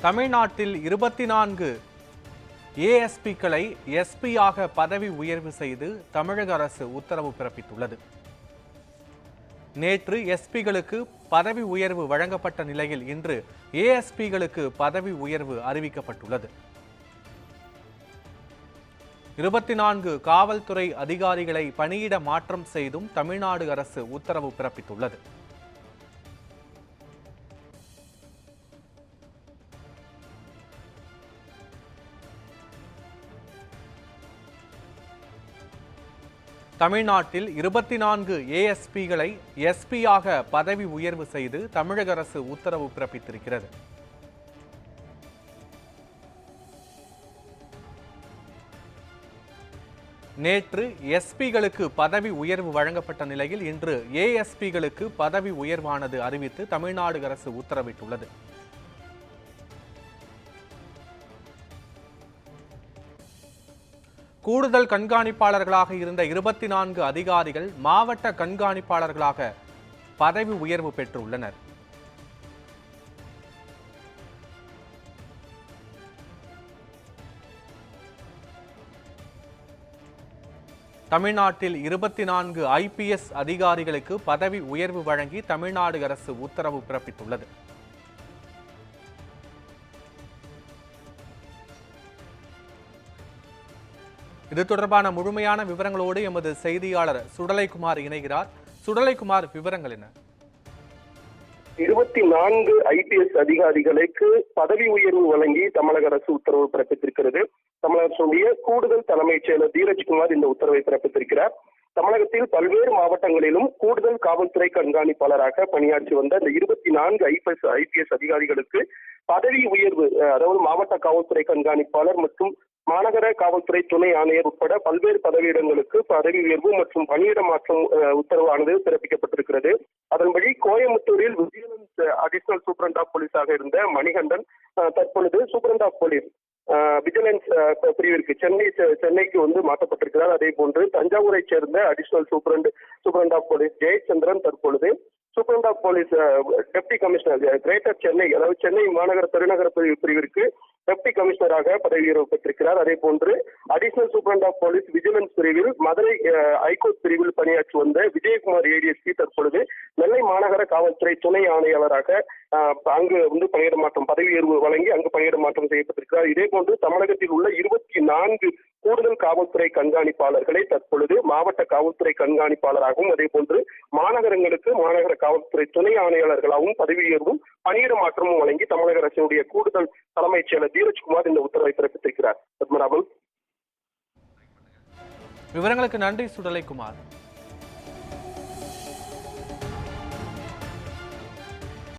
தமிழ்நாட்டில் இருபத்தி நான்கு ஏஎஸ்பிக்களை எஸ்பியாக பதவி உயர்வு செய்து தமிழக அரசு உத்தரவு பிறப்பித்துள்ளது. நேற்று எஸ்பிகளுக்கு பதவி உயர்வு வழங்கப்பட்ட நிலையில் இன்று ஏஎஸ்பிகளுக்கு பதவி உயர்வு அறிவிக்கப்பட்டுள்ளது. இருபத்தி நான்கு காவல்துறை அதிகாரிகளை பணியிட மாற்றம் செய்தும் தமிழ்நாடு அரசு உத்தரவு பிறப்பித்துள்ளது. தமிழ்நாட்டில் இருபத்தி நான்கு ஏஎஸ்பிகளை எஸ்பியாக பதவி உயர்வு செய்து தமிழக அரசு உத்தரவு பிறப்பித்திருக்கிறது. நேற்று எஸ்பிகளுக்கு பதவி உயர்வு வழங்கப்பட்ட நிலையில் இன்று ஏஎஸ்பிகளுக்கு பதவி உயர்வானது அறிவித்து தமிழ்நாடு அரசு உத்தரவிட்டுள்ளது. கூடுதல் கண்காணிப்பாளர்களாக இருந்த இருபத்தி நான்கு அதிகாரிகள் மாவட்ட கண்காணிப்பாளர்களாக பதவி உயர்வு பெற்றுள்ளனர். தமிழ்நாட்டில் இருபத்தி நான்கு ஐபிஎஸ் அதிகாரிகளுக்கு பதவி உயர்வு வழங்கி தமிழ்நாடு அரசு உத்தரவு பிறப்பித்துள்ளது. இது தொடர்பான முழுமையான விவரங்களோடு எமது செய்தியாளர் சுடலைக்குமார் இணைகிறார். சுடலைக்குமார் விவரங்கள் என்ன? இருபத்தி நான்கு ஐபிஎஸ் அதிகாரிகளுக்கு பதவி உயர்வு வழங்கி தமிழக அரசு உத்தரவு பிறப்பித்திருக்கிறது. தமிழக அரசுடைய கூடுதல் தலைமைச் செயலர் தீரஜ்குமார் இந்த உத்தரவை பிறப்பித்திருக்கிறார். தமிழகத்தில் பல்வேறு மாவட்டங்களிலும் கூடுதல் காவல்துறை கண்காணிப்பாளராக பணியாற்றி வந்த இந்த இருபத்தி நான்கு ஐபிஎஸ் ஐபிஎஸ் அதிகாரிகளுக்கு பதவி உயர்வு அதாவது மாவட்ட காவல்துறை கண்காணிப்பாளர் மற்றும் மாநகர காவல்துறை துணை ஆணையர் உட்பட பல்வேறு பதவியிடங்களுக்கு பதவி உயர்வு மற்றும் பணியிட மாற்றம் உத்தரவானது பிறப்பிக்கப்பட்டிருக்கிறது. அதன்படி கோயம்புத்தூரில் விஜிலன்ஸ் அடிஷனல் சூப்பரண்ட் ஆஃப் போலீஸாக இருந்த மணிகண்டன் தற்பொழுது சூப்பரண்ட் ஆஃப் போலீஸ் விஜிலன்ஸ் பிரிவிற்கு சென்னை செ- சென்னைக்கு வந்து மாற்றப்பட்டிருக்கிறார். அதே போன்று தஞ்சாவூரை சேர்ந்த additional superintendent superintendent of police Jayachandran தற்பொழுது superintendent of police deputy commissioner greater Chennai அதாவது சென்னை மாநகர பெருநகர பிரிவிற்கு டெப்டி கமிஷனராக பதவி உயர்வு பெற்றிருக்கிறார். அதே போன்று additional superintendent of police vigilance பிரிவில் மதுரை ஐகோர்ட் பிரிவில் பணியாற்றி வந்த விஜயகுமார் ஏடிஎஸ்பி தற்பொழுது நெல்லை மாநகர காவல்துறை துணை ஆணையாளராக அங்கு வந்து பணியிட மாற்றம் பதவி உயர்வு வழங்கி அங்கு பணியிட மாற்றம் செய்யப்பட்டிருக்கிறார். இதே போன்று தமிழகத்தில் உள்ள இருபத்தி நான்கு கூடுதல் காவல்துறை கண்காணிப்பாளர்களை தற்பொழுது மாவட்ட காவல்துறை கண்காணிப்பாளராகவும் அதே போன்று மாநகரங்களுக்கு மாநகர காவல்துறை துணை ஆணையாளர்களாகவும் பதவி உயர்வும் பணியிட மாற்றமும் வழங்கி தமிழக அரசினுடைய கூடுதல் தலைமைச் செயலர் தீரஜ்குமார் இந்த உத்தரவை பிறப்பித்திருக்கிறார். பத்மநாபன். விவரங்களுக்கு நன்றி சுடலைக்குமார்.